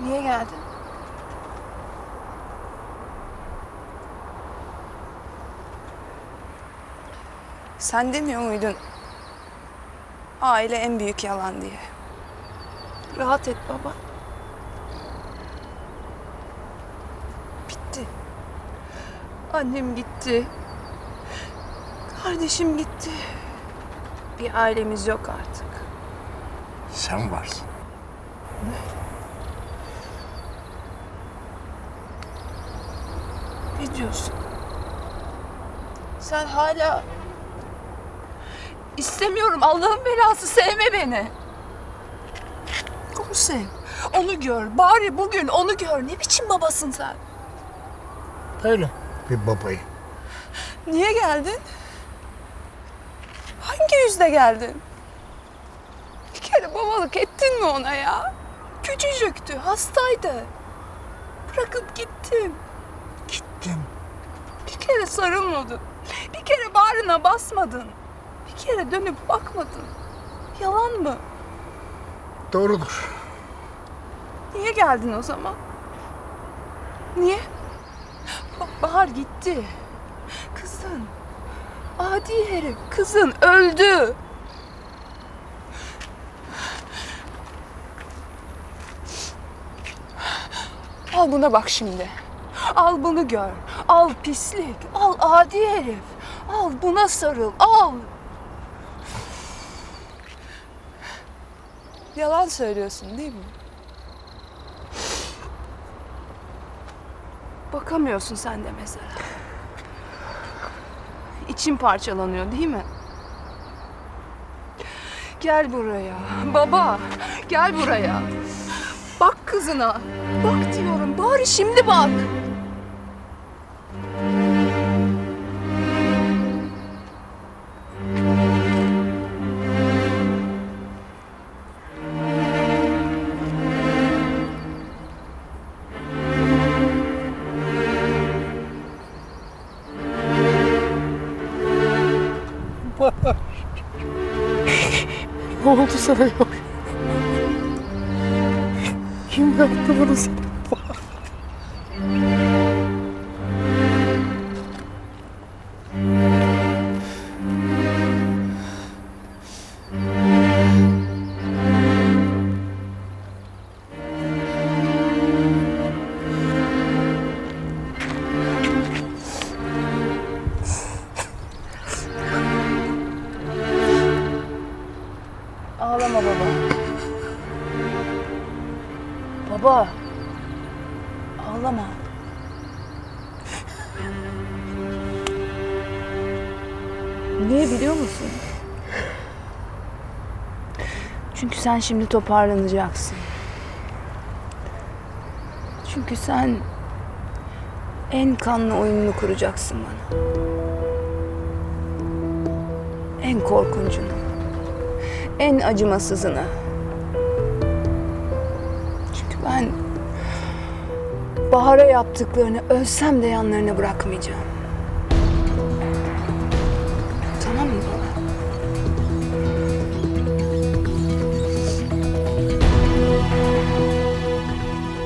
Niye geldin? Sen demiyor muydun? Aile en büyük yalan diye. Rahat et baba. Bitti. Annem gitti. Kardeşim gitti. Bir ailemiz yok artık. Sen varsın. Ne diyorsun? Sen hala... İstemiyorum Allah'ın belası sevme beni. Onu sev. Onu gör. Bari bugün onu gör. Ne biçim babasın sen? Öyle bir babayı. Niye geldin? Hangi yüzle geldin? Bir kere babalık ettin mi ona ya? Küçücüktü, hastaydı. Bırakıp gittim. Gittim. Bir kere sarılmadın. Bir kere bağrına basmadın. Bir kere dönüp bakmadın. Yalan mı? Doğrudur. Niye geldin o zaman? Niye? Bahar gitti. Kızın. Adi herif. Kızın öldü. Al buna bak şimdi. Al bunu gör. Al pislik. Al adi herif. Al buna sarıl. Al. Yalan söylüyorsun değil mi? Bakamıyorsun sen de mesela. İçin parçalanıyor değil mi? Gel buraya. Baba, gel buraya. Bak kızına. Bak diyorum. Bari şimdi bak. Ne oldu sana ya? Kim yaptı bunu sana? Ağlama baba. Baba. Ağlama. Niye biliyor musun? Çünkü sen şimdi toparlanacaksın. Çünkü sen en kanlı oyununu kuracaksın bana. En korkuncunu en acımasızını. Çünkü ben Bahar'a yaptıklarını ölsem de yanlarına bırakmayacağım. Tamam mı baba?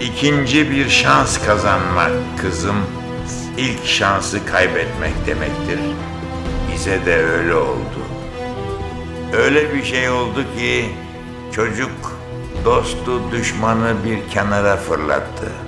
İkinci bir şans kazanmak kızım, ilk şansı kaybetmek demektir. Bize de öyle oldu. Öyle bir şey oldu ki çocuk dostu düşmanı bir kenara fırlattı.